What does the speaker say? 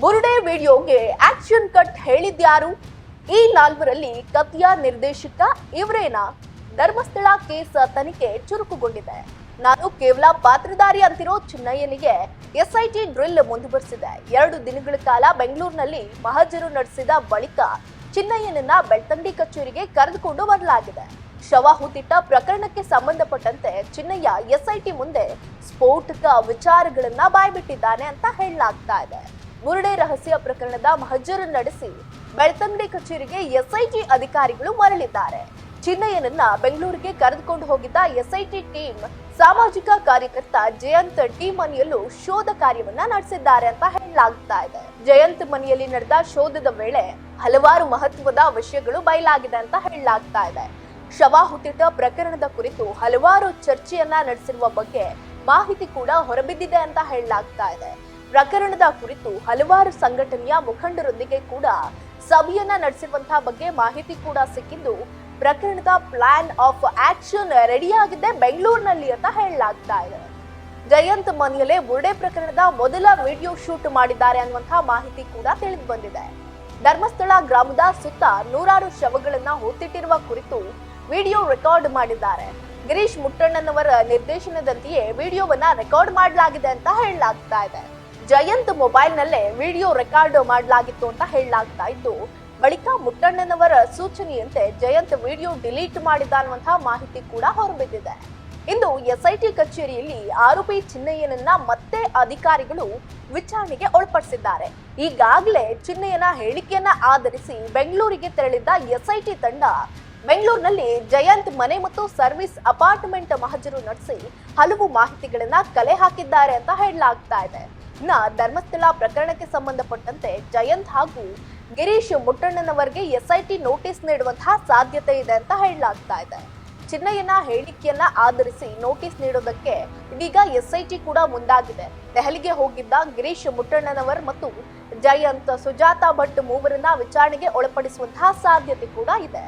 ಬುರುಡೆ ವಿಡಿಯೋಗೆ action cut ಹೇಳಿದ್ಯಾರು? ಈ ನಾಲ್ವರಲ್ಲಿ ಕತಿಯ ನಿರ್ದೇಶಕ ಇವರೇನಾ? ಧರ್ಮಸ್ಥಳ ಕೇಸ್ ತನಿಖೆ ಚುರುಕುಗೊಂಡಿದೆ. ನಾನು ಕೇವಲ ಪಾತ್ರಧಾರಿ ಅಂತಿರೋ ಚಿನ್ನಯ್ಯನಿಗೆ ಎಸ್ಐಟಿ ಡ್ರಿಲ್ ಮುಂದುವರೆಸಿದೆ. ಎರಡು ದಿನಗಳ ಕಾಲ ಬೆಂಗಳೂರಿನಲ್ಲಿ ಮಹಜರು ನಡೆಸಿದ ಬಳಿಕ ಚಿನ್ನಯ್ಯನನ್ನ ಬೆಳ್ತಂಡಿ ಕಚೇರಿಗೆ ಕರೆದುಕೊಂಡು ಬರಲಾಗಿದೆ. ಶವ ಹೂತಿಟ್ಟ ಪ್ರಕರಣಕ್ಕೆ ಸಂಬಂಧಪಟ್ಟಂತೆ ಚಿನ್ನಯ್ಯ ಎಸ್ಐಟಿ ಮುಂದೆ ಸ್ಫೋಟಕ ವಿಚಾರಗಳನ್ನ ಬಾಯ್ಬಿಟ್ಟಿದ್ದಾನೆ ಅಂತ ಹೇಳಲಾಗ್ತಾ ಇದೆ. ಮುರುಡೆ ರಹಸ್ಯ ಪ್ರಕರಣದ ಮಹಜರು ನಡೆಸಿ ಬೆಳ್ತಂಗಡಿ ಕಚೇರಿಗೆ ಎಸ್ಐಟಿ ಅಧಿಕಾರಿಗಳು ಮರಳಿದ್ದಾರೆ. ಚಿನ್ನಯ್ಯನನ್ನ ಬೆಂಗಳೂರಿಗೆ ಕರೆದುಕೊಂಡು ಹೋಗಿದ್ದ ಎಸ್ಐಟಿ ಟೀಮ್ ಸಾಮಾಜಿಕ ಕಾರ್ಯಕರ್ತ ಜಯಂತ್ ಟಿ ಮನೆಯಲ್ಲೂ ಶೋಧ ಕಾರ್ಯವನ್ನ ನಡೆಸಿದ್ದಾರೆ ಅಂತ ಹೇಳಲಾಗ್ತಾ ಇದೆ. ಜಯಂತ್ ಮನೆಯಲ್ಲಿ ನಡೆದ ಶೋಧದ ವೇಳೆ ಹಲವಾರು ಮಹತ್ವದ ವಿಷಯಗಳು ಬಯಲಾಗಿದೆ ಅಂತ ಹೇಳಲಾಗ್ತಾ ಇದೆ. ಶವ ಹುತ್ತಿಟ್ಟ ಪ್ರಕರಣದ ಕುರಿತು ಹಲವಾರು ಚರ್ಚೆಯನ್ನ ನಡೆಸಿರುವ ಬಗ್ಗೆ ಮಾಹಿತಿ ಕೂಡ ಹೊರಬಿದ್ದಿದೆ ಅಂತ ಹೇಳಲಾಗ್ತಾ ಇದೆ. ಪ್ರಕರಣದ ಕುರಿತು ಹಲವಾರು ಸಂಘಟನೆಯ ಮುಖಂಡರೊಂದಿಗೆ ಕೂಡ ಸಭೆಯನ್ನ ನಡೆಸಿರುವಂತಹ ಬಗ್ಗೆ ಮಾಹಿತಿ ಕೂಡ ಸಿಕ್ಕಿದ್ದು, ಪ್ರಕರಣದ ಪ್ಲಾನ್ ಆಫ್ ಆಕ್ಷನ್ ರೆಡಿಯಾಗಿದೆ ಬೆಂಗಳೂರಿನಲ್ಲಿ ಅಂತ ಹೇಳಲಾಗ್ತಾ ಇದೆ. ಜಯಂತ್ ಮನೆಯಲ್ಲೇ ಬುರ್ಡೆ ಪ್ರಕರಣದ ಮೊದಲ ವಿಡಿಯೋ ಶೂಟ್ ಮಾಡಿದ್ದಾರೆ ಅನ್ನುವಂತಹ ಮಾಹಿತಿ ಕೂಡ ತಿಳಿದು ಬಂದಿದೆ. ಧರ್ಮಸ್ಥಳ ಗ್ರಾಮದ ಸುತ್ತ ನೂರಾರು ಶವಗಳನ್ನ ಹೊತ್ತಿಟ್ಟಿರುವ ಕುರಿತು ವಿಡಿಯೋ ರೆಕಾರ್ಡ್ ಮಾಡಿದ್ದಾರೆ. ಗಿರೀಶ್ ಮುಟ್ಟಣ್ಣನವರ ನಿರ್ದೇಶನದಂತೆಯೇ ವಿಡಿಯೋವನ್ನ ರೆಕಾರ್ಡ್ ಮಾಡಲಾಗಿದೆ ಅಂತ ಹೇಳಲಾಗ್ತಾ ಇದೆ. ಜಯಂತ್ ಮೊಬೈಲ್ನಲ್ಲೇ ವಿಡಿಯೋ ರೆಕಾರ್ಡ್ ಮಾಡಲಾಗಿತ್ತು ಅಂತ ಹೇಳಲಾಗ್ತಾ ಇದ್ದು, ಬಳಿಕ ಮುಟ್ಟಣ್ಣನವರ ಸೂಚನೆಯಂತೆ ಜಯಂತ್ ವಿಡಿಯೋ ಡಿಲೀಟ್ ಮಾಡಿದ ಅನ್ನುವಂತಹ ಮಾಹಿತಿ ಕೂಡ ಹೊರಬಿದ್ದಿದೆ. ಇಂದು ಎಸ್ಐಟಿ ಕಚೇರಿಯಲ್ಲಿ ಆರೋಪಿ ಚಿನ್ನಯ್ಯನನ್ನ ಮತ್ತೆ ಅಧಿಕಾರಿಗಳು ವಿಚಾರಣೆಗೆ ಒಳಪಡಿಸಿದ್ದಾರೆ. ಈಗಾಗಲೇ ಚಿನ್ನಯ್ಯನ ಹೇಳಿಕೆಯನ್ನ ಆಧರಿಸಿ ಬೆಂಗಳೂರಿಗೆ ತೆರಳಿದ್ದ ಎಸ್ಐಟಿ ತಂಡ, ಬೆಂಗಳೂರಿನಲ್ಲಿ ಜಯಂತ್ ಮನೆ ಮತ್ತು ಸರ್ವಿಸ್ ಅಪಾರ್ಟ್ಮೆಂಟ್ ಮಹಜರು ನಡೆಸಿ ಹಲವು ಮಾಹಿತಿಗಳನ್ನ ಕಲೆ ಹಾಕಿದ್ದಾರೆ ಅಂತ ಹೇಳಲಾಗ್ತಾ ಇದೆ. ಇನ್ನ ಧರ್ಮಸ್ಥಳ ಪ್ರಕರಣಕ್ಕೆ ಸಂಬಂಧಪಟ್ಟಂತೆ ಜಯಂತ್ ಹಾಗೂ ಗಿರೀಶ್ ಮುಟ್ಟಣ್ಣನವರಿಗೆ ಎಸ್ಐಟಿ ನೋಟಿಸ್ ನೀಡುವಂತಹ ಸಾಧ್ಯತೆ ಇದೆ ಅಂತ ಹೇಳಲಾಗ್ತಾ ಇದೆ. ಚಿನ್ನಯ್ಯನ ಹೇಳಿಕೆಯನ್ನ ಆಧರಿಸಿ ನೋಟಿಸ್ ನೀಡೋದಕ್ಕೆ ಇದೀಗ ಎಸ್ಐಟಿ ಕೂಡ ಮುಂದಾಗಿದೆ. ದೆಹಲಿಗೆ ಹೋಗಿದ್ದ ಗಿರೀಶ್ ಮುಟ್ಟಣ್ಣನವರ್ ಮತ್ತು ಜಯಂತ್ ಸುಜಾತಾ ಭಟ್ ಮೂವರನ್ನ ವಿಚಾರಣೆಗೆ ಒಳಪಡಿಸುವಂತಹ ಸಾಧ್ಯತೆ ಕೂಡ ಇದೆ.